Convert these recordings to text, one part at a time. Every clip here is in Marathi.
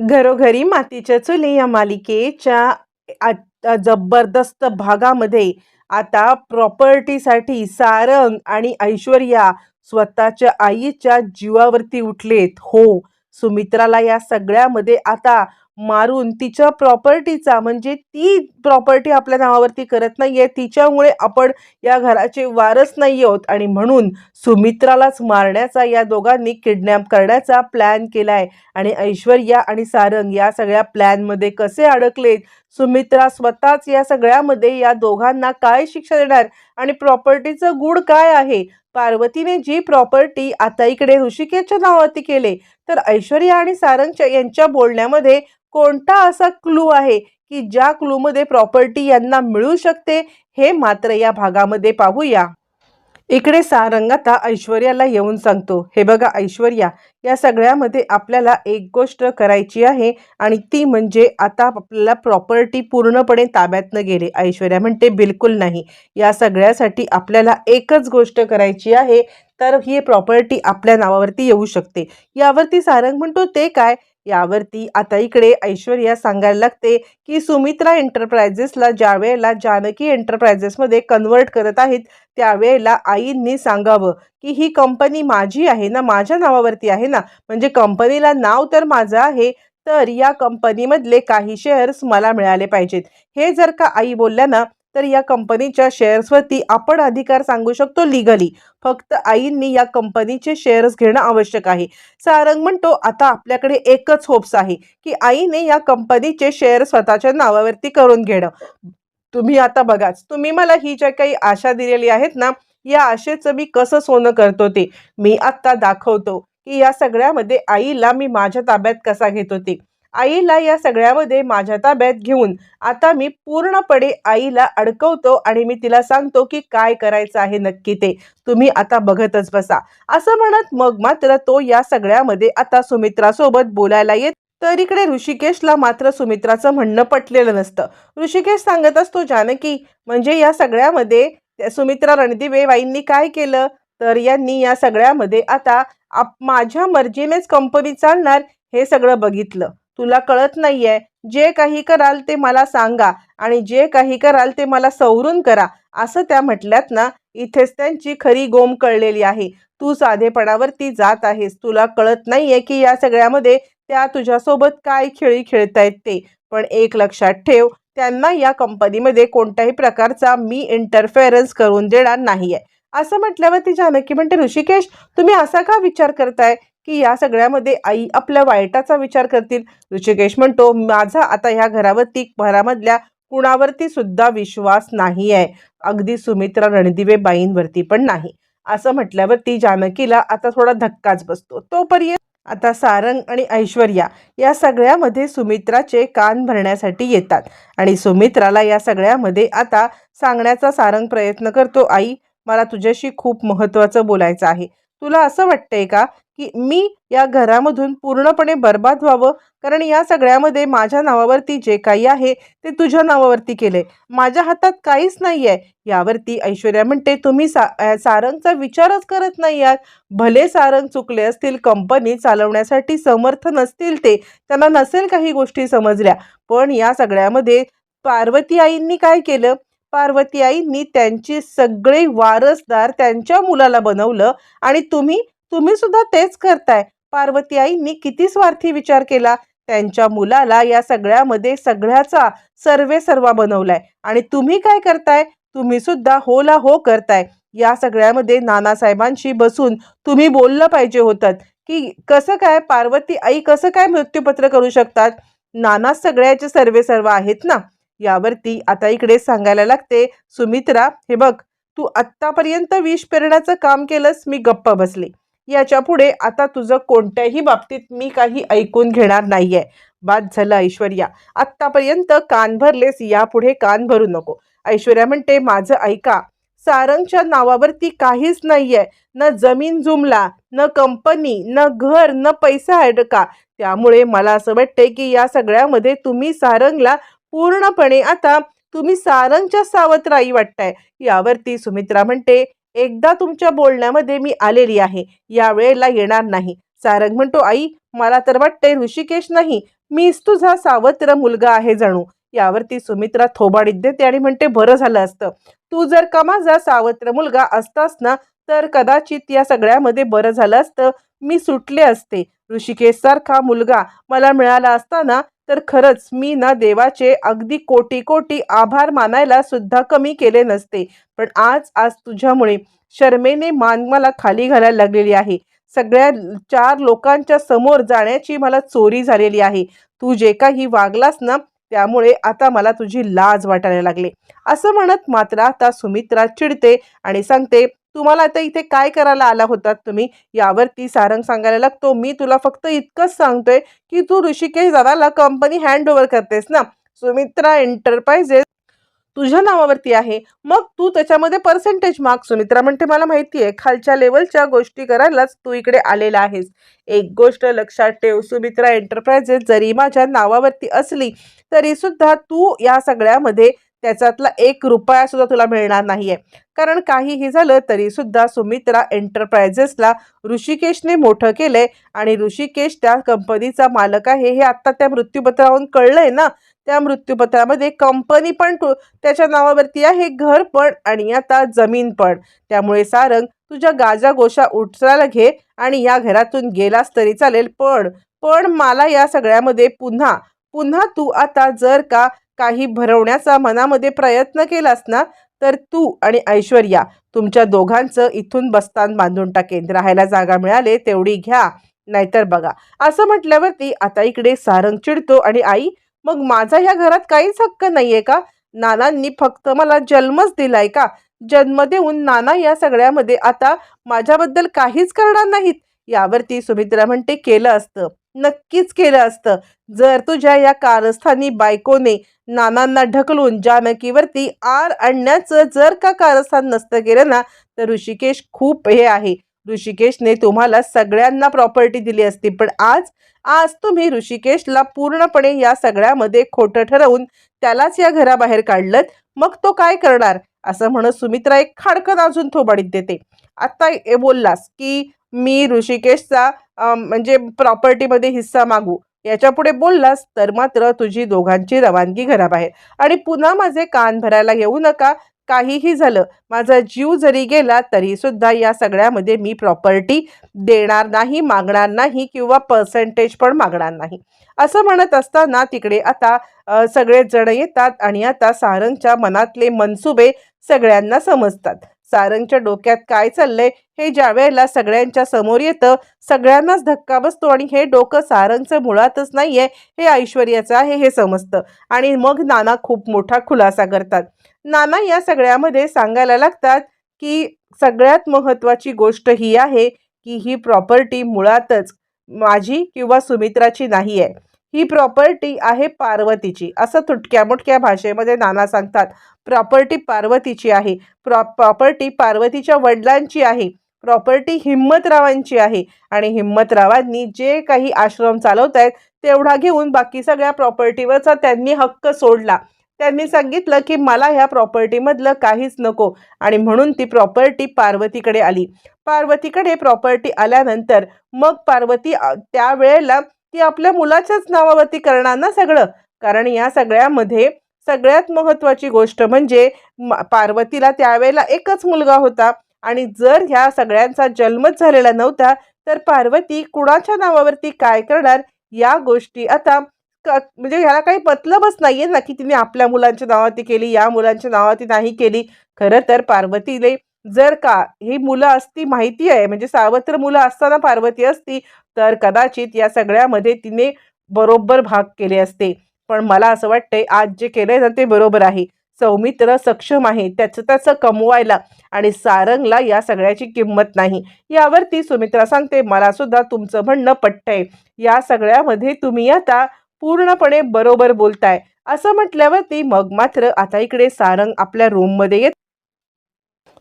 घरोघरी मातीच्या चुली या मालिकेच्या आ- जबरदस्त भागामध्ये आता प्रॉपर्टीसाठी सारंग आणि ऐश्वर्या स्वतःच्या आईच्या जीवावरती उठलेत. हो सुमित्राला या सगळ्यामध्ये आता मारून तिच्या प्रॉपर्टीचा म्हणजे ती प्रॉपर्टी आपल्या नावावरती करत नाहीये तिच्यामुळे आपण या घराचे वारस नाही आहोत आणि म्हणून सुमित्रालाच मारण्याचा या दोघांनी किडनॅप करण्याचा प्लॅन केलाय. आणि ऐश्वर्या आणि सारंग या सगळ्या प्लॅनमध्ये कसे अडकलेत सुमित्रा स्वतःच या सगळ्यामध्ये या दोघांना काय शिक्षा देणार आणि प्रॉपर्टीचं गुड काय आहे? पार्वतीने जी प्रॉपर्टी आता इकडे ऋषिकेशच्या नावावरती केले तर ऐश्वर्या आणि सारंगच्या यांच्या बोलण्यामध्ये कोणता असा क्लू आहे की ज्या क्लूमध्ये प्रॉपर्टी यांना मिळू शकते? हे मात्र या भागामध्ये पाहूया. इकडे सारंग आता ऐश्वर्याला येऊन सांगतो हे बघा ऐश्वर्या या सगळ्यामध्ये आपल्याला एक गोष्ट करायची आहे आणि ती म्हणजे आता आपल्याला प्रॉपर्टी पूर्णपणे ताब्यातनं गेली. ऐश्वर्या म्हणते बिलकुल नाही. या सगळ्यासाठी आपल्याला एकच गोष्ट करायची आहे तर ही प्रॉपर्टी आपल्या नावावरती येऊ शकते. यावरती सारंग म्हणतो ते काय? यावरती आता इकडे ऐश्वर्या सांगायला लागते की सुमित्रा एंटरप्रायझेसला ज्या वेळेला जानकी एंटरप्रायझेसमध्ये कन्वर्ट करत आहेत त्यावेळेला आईंनी सांगावं की ही कंपनी माझी आहे ना माझ्या नावावरती आहे ना म्हणजे कंपनीला नाव तर माझं आहे तर या कंपनीमधले काही शेअर्स मला मिळाले पाहिजेत. हे जर का आई बोलल्या ना तर या कंपनीच्या शेअर्सवरती आपण अधिकार सांगू शकतो लिगली फक्त आईंनी या कंपनीचे शेअर्स घेणं आवश्यक आहे. सारंग म्हणतो आता आपल्याकडे एकच होप्स आहे की आईने या कंपनीचे शेअर स्वतःच्या नावावरती करून घेणं. तुम्ही आता बघाच तुम्ही मला ही ज्या काही आशा दिलेली आहेत ना या आशेचं मी कसं सोनं करतो ते? मी आत्ता दाखवतो की या सगळ्यामध्ये आईला मी माझ्या ताब्यात कसा घेत होते आईला या सगळ्यामध्ये माझ्या ताब्यात घेऊन आता मी पूर्णपणे आईला अडकवतो आणि मी तिला सांगतो की काय करायचं आहे नक्की ते. तुम्ही आता बघतच बसा. असं म्हणत मग मात्र तो या सगळ्यामध्ये आता सुमित्रासोबत बोलायला येत. तर इकडे ऋषिकेशला मात्र सुमित्राचं म्हणणं पटलेलं नसतं. ऋषिकेश सांगत असतो जानकी म्हणजे या सगळ्यामध्ये त्या सुमित्रा रणदिवे वाईंनी काय केलं? तर यांनी या सगळ्यामध्ये आता आप माझ्या मर्जीनेच कंपनी चालणार हे सगळं बघितलं. तुला कळत नाहीये. जे काही कराल ते मला सांगा आणि जे काही कराल ते मला सवरून करा. असं त्या म्हटल्यात ना इथेच त्यांची खरी गोम कळलेली आहे. तू साधेपणावरती जात आहेस. तुला कळत नाहीये की या सगळ्यामध्ये त्या तुझ्यासोबत काय खेळी खेळतायत ते. पण एक लक्षात ठेव त्यांना या कंपनीमध्ये कोणत्याही प्रकारचा मी इंटरफेरन्स करून देणार नाहीये. असं म्हटल्यावर ती जानकी म्हणते ऋषिकेश तुम्ही असा का विचार करताय? की या सगळ्यामध्ये आई आपल्या वाईटाचा विचार करतील. ऋषिकेश म्हणतो माझा आता ह्या घरावरती घरामधल्या कुणावरती सुद्धा विश्वास नाही आहे अगदी सुमित्रा रणदिवे बाईंवरती पण नाही. असं म्हटल्यावर ती जानकीला आता थोडा धक्काच बसतो. तोपर्यंत आता सारंग आणि ऐश्वर्या या सगळ्यामध्ये सुमित्राचे कान भरण्यासाठी येतात. आणि सुमित्राला या सगळ्यामध्ये आता सांगण्याचा सारंग प्रयत्न करतो आई मला तुझ्याशी खूप महत्त्वाचं बोलायचं आहे. तुला असं वाटतंय का की मी या घरामधून पूर्णपणे बर्बाद व्हावं? कारण या सगळ्यामध्ये माझ्या नावावरती जे काही आहे ते तुझ्या नावावरती केले माझ्या हातात काहीच नाही आहे यावरती ऐश्वर्या म्हणते तुम्ही सा सारंगचा विचारच करत नाही आहात भले सारंग चुकले असतील कंपनी चालवण्यासाठी समर्थ नसतील ते. त्यांना नसेल काही गोष्टी समजल्या. पण या सगळ्यामध्ये पार्वती आईंनी काय केलं? पार्वती आईंनी त्यांची सगळे वारसदार त्यांच्या मुलाला बनवलं आणि तुम्ही तुम्ही सुद्धा तेच करताय. पार्वती आईंनी किती स्वार्थी विचार केला. त्यांच्या मुलाला या सगळ्यामध्ये सगळ्याचा सर्वे सर्वा बनवलाय. आणि तुम्ही काय करताय? तुम्ही सुद्धा होला हो करताय. या सगळ्यामध्ये नानासाहेबांशी बसून तुम्ही बोललं पाहिजे होतं. की कसं काय पार्वती आई कसं काय मृत्यूपत्र करू शकतात? नाना सगळ्याचे सर्वे सर्व आहेत ना? यावरती आता इकडे सांगायला लागते सुमित्रा हे बघ तू आत्तापर्यंत विष पेरण्याचं काम केलंस मी गप्प बसले. याच्यापुढे आता तुझं कोणत्याही बाबतीत मी काही ऐकून घेणार नाही आहे बाद झालं ऐश्वर्या. आत्तापर्यंत कान भरलेस यापुढे कान भरू नको. ऐश्वर्या म्हणते माझं ऐका सारंगच्या नावावरती काहीच नाही आहे न जमीन जुमला न कंपनी न घर न पैसा अडका. त्यामुळे मला असं वाटतंय की या सगळ्यामध्ये तुम्ही सारंगला पूर्णपणे आता तुम्ही सारंगच्या सावत्राई वाटताय. यावरती सुमित्रा म्हणते एकदा तुमच्या बोलण्यामध्ये मी आलेली आहे. या वेळेला येणार नाही. सारंग म्हणतो आई मला तर वाटते ऋषिकेश नाही. मीच तुझा सावत्र मुलगा आहे जणू. यावरती सुमित्रा थोबाडीत देते आणि म्हणते बरं झालं असतं. तू जर का माझा सावत्र मुलगा असतास ना तर कदाचित या सगळ्यामध्ये बरं झालं असतं. मी सुटले असते. ऋषिकेश सारखा मुलगा मला मिळाला असताना तर खरंच मी ना देवाचे अगदी कोटी कोटी आभार मानायला सुद्धा कमी केले नसते. पण आज आज तुझ्यामुळे शर्मेने मान मला खाली घालायला लागलेली आहे. सगळ्या चार लोकांच्या समोर जाण्याची मला चोरी झालेली आहे. तू जे काही वागलास ना त्यामुळे आता मला तुझी लाज वाटायला लागले. असं म्हणत मात्र आता सुमित्रा चिडते आणि सांगते तुम्हाला आता इथे काय करायला आला होतात तुम्ही? यावरती सारंग सांगायला लागतो मी तुला फक्त इतकंच सांगतोय की तू ऋषिकेश दादाला कंपनी हँड ओव्हर करतेस ना? सुमित्रा एंटरप्राइजेस तुझ्या नावावरती आहे. मग तू त्याच्यामध्ये पर्सेंटेज मार्क सुमित्रा म्हणते मला माहिती आहे खालच्या लेवलच्या गोष्टी करायलाच तू इकडे आलेला आहेस. एक गोष्ट लक्षात ठेव सुमित्रा एंटरप्राइजेस जरी माझ्या नावावरती असली तरी सुद्धा तू या सगळ्यामध्ये त्याच्यातला एक रुपया सुद्धा तुला मिळणार नाहीये. कारण काहीही झालं तरी सुद्धा सुमित्रा एंटरप्राइजेसला ऋषिकेशने मोठं केलंय आणि ऋषिकेश त्या कंपनीचा मालक आहे. हे आता त्या मृत्यूपत्रावरून कळलंय ना? त्या मृत्यूपत्रामध्ये कंपनी पण त्याच्या नावावरती आहे घर पण आणि आता जमीन पण. त्यामुळे सारंग तुझ्या गाजा गोशा उचलायला घे आणि या घरातून गेलास तरी चालेल. पण पण मला या सगळ्यामध्ये पुन्हा पुन्हा तू आता जर का काही भरवण्याचा मनामध्ये प्रयत्न केलास ना तर तू आणि ऐश्वर्या तुमच्या दोघांचं इथून बस्तान बांधून टाकेन. राहायला जागा मिळाले तेवढी घ्या. नाहीतर बघा. असं म्हटल्यावरती आता इकडे सारंग चिडतो आणि आई मग माझा ह्या घरात काहीच हक्क नाहीये का? नानांनी फक्त मला जन्मच दिलाय का? जन्म देऊन नाना या सगळ्यामध्ये आता माझ्याबद्दल काहीच करणार नाहीत. यावरती सुमित्रा म्हणते केलं असतं. नक्कीच केलं असतं. जर तुझ्या या कारस्थानी बायकोने नानांना ढकलून जानकीवरती आर आणण्याचं जर का कारस्थान नसतं केलं ना तर ऋषिकेश खूप हे आहे. ऋषिकेशने तुम्हाला सगळ्यांना प्रॉपर्टी दिली असती. पण आज आज तुम्ही ऋषिकेशला पूर्णपणे या सगळ्यामध्ये खोटं ठरवून त्यालाच या घराबाहेर काढलं मग तो काय करणार? असं म्हणत सुमित्रा एक खाडकन अजून थोबाडीत देते. आता बोललास की मी ऋषिकेशचा म्हणजे प्रॉपर्टीमध्ये हिस्सा मागू. याच्यापुढे बोललास तर मात्र तुझी दोघांची रवानगी घराबाहेर आणि पुन्हा माझे कान भरायला येऊ नका. काहीही झालं माझा जीव जरी गेला तरी सुद्धा या सगळ्यामध्ये मी प्रॉपर्टी देणार नाही मागणार नाही किंवा पर्सेंटेज पण मागणार नाही. असं म्हणत असताना तिकडे आता सगळेजण सगळेच जण येतात आणि आता सारंगच्या मनातले मनसुबे सगळ्यांना समजतात. सारंगच्या डोक्यात काय चाललंय हे ज्या वेळेला सगळ्यांच्या समोर येतं सगळ्यांनाच धक्का बसतो आणि हे डोकं सारंगचं मुळातच नाहीये हे ऐश्वर्याचं आहे हे समजतं. आणि मग नाना खूप मोठा खुलासा करतात. नाना या सगळ्यामध्ये सांगायला लागतात की सगळ्यात महत्त्वाची गोष्ट ही आहे की ही प्रॉपर्टी मुळातच माझी किंवा सुमित्राची नाही आहे ही प्रॉपर्टी आहे पार्वतीची. असं तुटक्या मुटक्या भाषेमध्ये नाना सांगतात प्रॉपर्टी पार्वतीची आहे. प्रॉ प्रॉपर्टी पार्वतीच्या वडिलांची आहे. प्रॉपर्टी हिम्मतरावांची आहे. आणि हिम्मतरावांनी जे काही आश्रम चालवत आहेत तेवढा घेऊन बाकी सगळ्या प्रॉपर्टीवरचा त्यांनी हक्क सोडला. त्यांनी सांगितलं की मला ह्या प्रॉपर्टीमधलं काहीच नको. आणि म्हणून ती प्रॉपर्टी पार्वतीकडे आली. पार्वतीकडे प्रॉपर्टी आल्यानंतर मग पार्वती त्यावेळेला ती आपल्या मुलाच्याच नावावरती करणार ना सगळं? कारण या सगळ्यामध्ये सगळ्यात महत्त्वाची गोष्ट म्हणजे पार्वतीला त्यावेळेला एकच मुलगा होता. आणि जर ह्या सगळ्यांचा जन्मच झालेला नव्हता तर पार्वती कुणाच्या नावावरती काय करणार? या गोष्टी आता क- म्हणजे ह्याला काही मतलबच नाहीये ना की तिने आपल्या मुलांच्या नावावरती केली या मुलांच्या नावावरती नाही केली. खरं तर पार्वतीने जर का ही मुलं असती माहिती आहे. म्हणजे सावत्र मुलं असताना पार्वती असती तर कदाचित या सगळ्यामध्ये तिने बरोबर भाग केले असते. पण मला असं वाटतंय आज जे केलंय ना ते बरोबर आहे. सौमित्र सक्षम आहे त्याचं त्याचं कमवायला आणि सारंगला या सगळ्याची किंमत नाही. यावरती सुमित्रा सांगते मला सुद्धा तुमचं म्हणणं पटतंय. या सगळ्यामध्ये तुम्ही आता पूर्णपणे बरोबर बोलताय. असं म्हटल्यावरती मग मात्र आता इकडे सारंग आपल्या रूममध्ये येत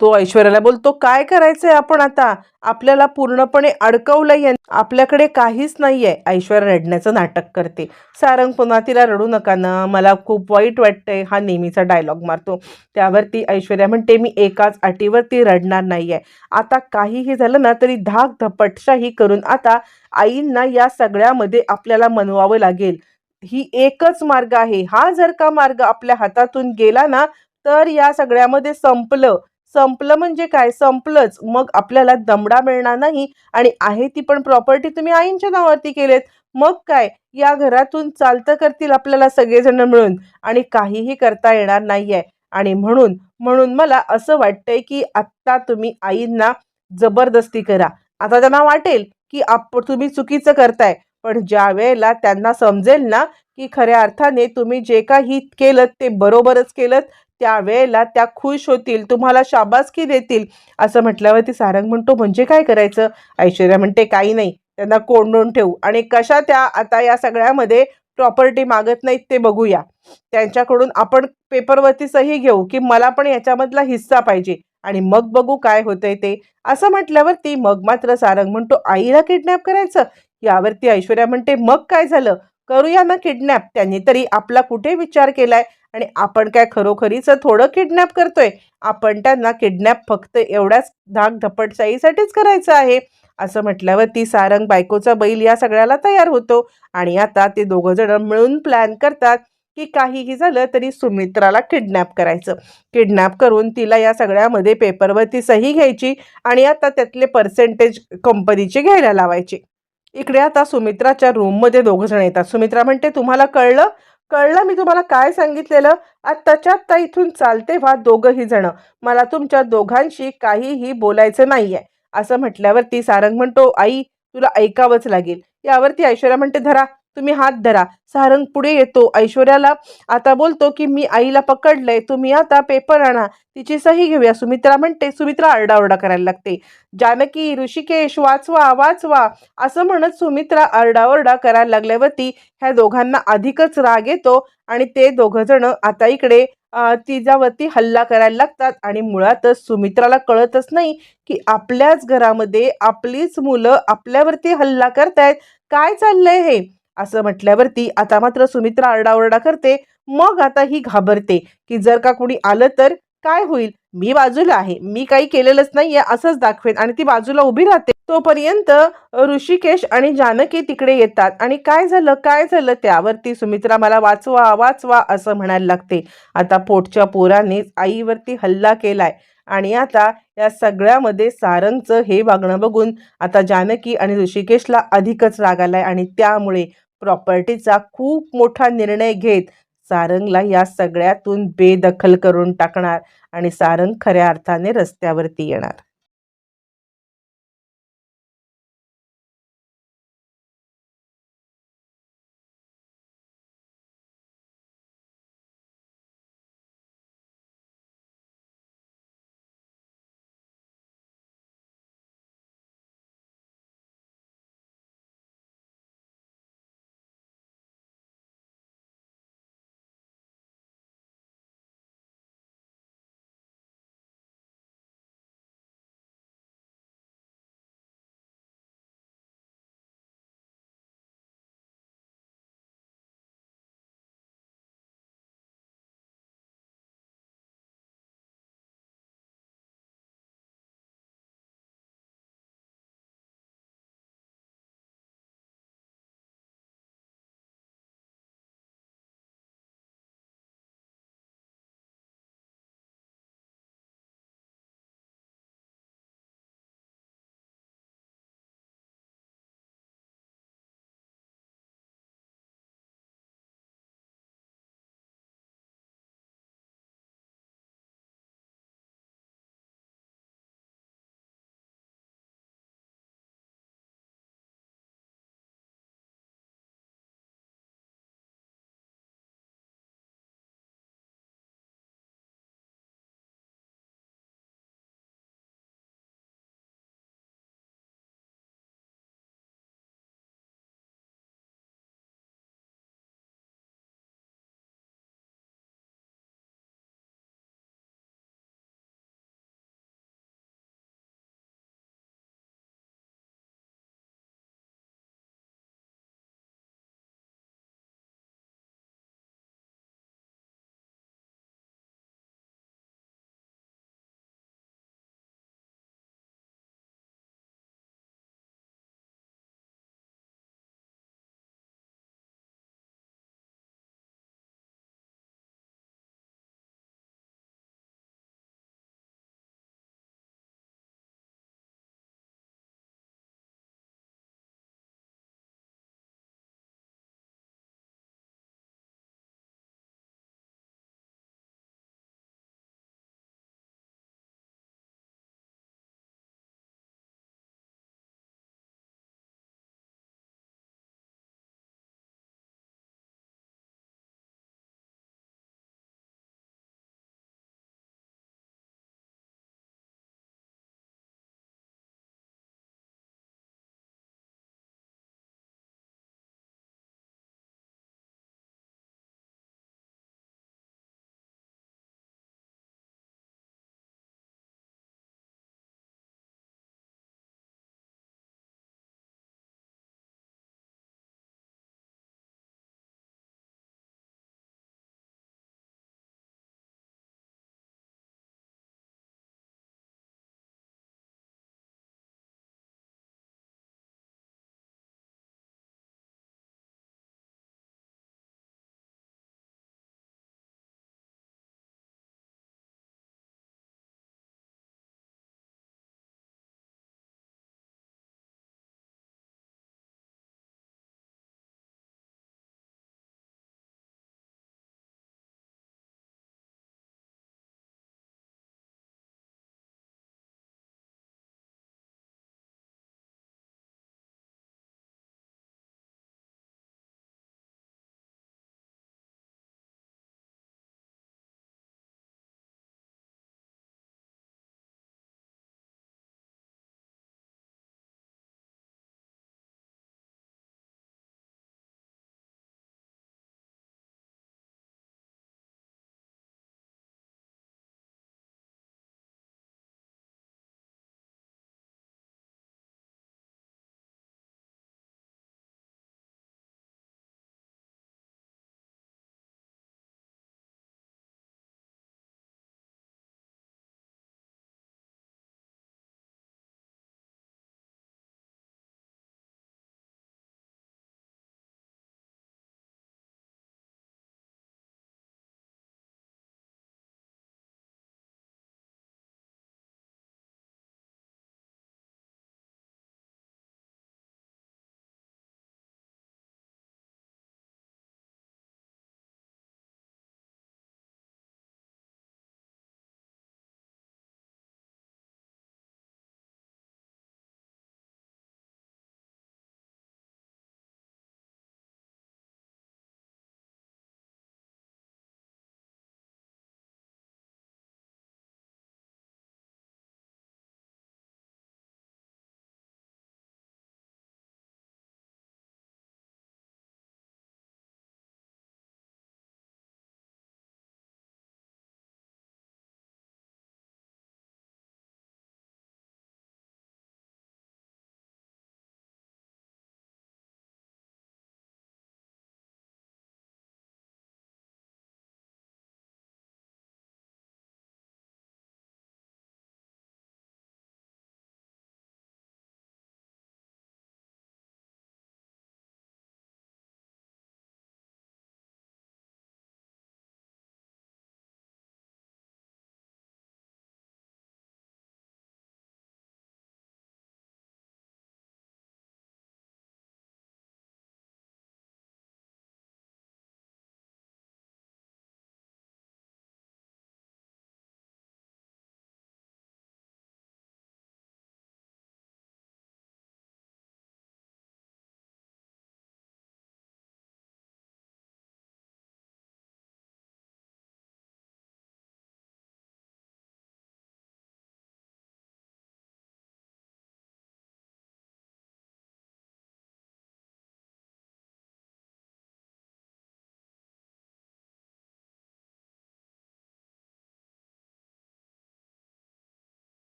तो ऐश्वर्याला बोलतो काय करायचंय आपण आता? आपल्याला पूर्णपणे अडकवलंय आपल्याकडे काहीच नाही आहे ऐश्वर्या रडण्याचं नाटक करते. सारंग पुन्हा तिला रडू नका ना. मला खूप वाईट वाटतंय. हा नेहमीचा डायलॉग मारतो. त्यावरती ऐश्वर्या म्हणते मी एकाच अटीवरती रडणार नाही आहे आता काहीही झालं ना तरी धाक धपटशाही करून आता आईंना या सगळ्यामध्ये आपल्याला मनवावं लागेल. ही एकच मार्ग आहे. हा जर का मार्ग आपल्या हातातून गेला ना तर या सगळ्यामध्ये संपलं. संपलं म्हणजे काय? संपलंच. मग आपल्याला दमडा मिळणार नाही आणि आहे ती पण प्रॉपर्टी तुम्ही आईंच्या नावावरती केलेत. मग काय? या घरातून चालतं करतील आपल्याला सगळेजण मिळून आणि काहीही करता येणार नाहीये. आणि म्हणून म्हणून मला असं वाटतंय की आत्ता तुम्ही आईंना जबरदस्ती करा. आता त्यांना वाटेल की आप तुम्ही चुकीचं करताय. पण ज्या वेळेला त्यांना समजेल ना की खऱ्या अर्थाने तुम्ही जे काही केलं ते बरोबरच केलं त्यावेळेला त्या खुश होतील तुम्हाला शाबासकी देतील असं म्हटल्यावरती सारंग म्हणतो म्हणजे काय करायचं? ऐश्वर्या म्हणते काही नाही त्यांना कोंडून ठेवू. आणि कशा त्या आता या सगळ्यामध्ये प्रॉपर्टी मागत नाहीत ते बघूया. त्यांच्याकडून आपण पेपरवरती सही घेऊ की मला पण याच्यामधला हिस्सा पाहिजे. आणि मग बघू काय होतंय ते. असं म्हटल्यावरती मग मात्र सारंग म्हणतो आईला किडनॅप करायचं? यावरती ऐश्वर्या म्हणते मग काय झालं? करूया ना किडनॅप त्यांनी तरी आपला कुठे विचार केलाय? आणि आपण काय खरोखरीच थोडं किडनॅप करतोय? आपण त्यांना किडनॅप फक्त एवढ्याच धाक धपटशाहीसाठीच करायचं आहे. असं म्हटल्यावर ती सारंग बायकोचा बैल या सगळ्याला तयार होतो आणि आता ते दोघं जण मिळून प्लॅन करतात की काहीही झालं तरी सुमित्राला किडनॅप करायचं. किडनॅप करून तिला या सगळ्यामध्ये पेपरवरती सही घ्यायची आणि आता त्यातले पर्सेंटेज कंपनीचे घ्यायला लावायचे. इकडे आता सुमित्राच्या रूममध्ये दोघं जण येतात. सुमित्रा म्हणते तुम्हाला कळलं? कळलं मी तुम्हाला काय सांगितलेलं? आत्ताच्या आत्ता इथून चालते व्हा दोघंही जण. मला तुमच्या दोघांशी काहीही बोलायचं नाही आहे असं म्हटल्यावरती सारंग म्हणतो आई तुला ऐकावंच लागेल. यावरती ऐश्वर्या म्हणते धरा. तुम्ही हात धरा. सारंग पुढे येतो. ऐश्वर्याला आता बोलतो की मी आईला पकडलंय. तुम्ही आता पेपर आणा. तिची सही घेऊया. सुमित्रा म्हणते सुमित्रा आरडाओरडा करायला लागते. जानकी ऋषिकेश वाचवा वाचवा. असं म्हणत सुमित्रा आरडाओरडा करायला लागल्यावरती ह्या दोघांना अधिकच राग येतो आणि ते दोघं जण आता इकडे तिच्यावरती हल्ला करायला लागतात आणि मुळातच सुमित्राला कळतच नाही की आपल्याच घरामध्ये आपलीच मुलं आपल्यावरती हल्ला करतायत. काय चाललंय हे? असं म्हटल्यावरती आता मात्र सुमित्रा आरडाओरडा करते. मग आता ही घाबरते की जर का कुणी आलं तर काय होईल? मी बाजूला आहे. मी काही केलेलंच नाहीये असंच दाखवेन आणि ती बाजूला उभी राहते. तोपर्यंत ऋषिकेश आणि जानकी तिकडे येतात. आणि काय झालं? काय झालं? त्यावरती सुमित्रा मला वाचवा वाचवा असं म्हणायला लागते. आता पोटच्या पोराने आईवरती हल्ला केलाय. आणि आता या सगळ्यामध्ये सारंगचं हे वागणं बघून आता जानकी आणि ऋषिकेशला अधिकच राग आलाय. आणि त्यामुळे प्रॉपर्टीचा खूप मोठा निर्णय घेत सारंगला या सगळ्यातून बेदखल करून टाकणार आणि सारंग खऱ्या अर्थाने रस्त्यावरती येणार.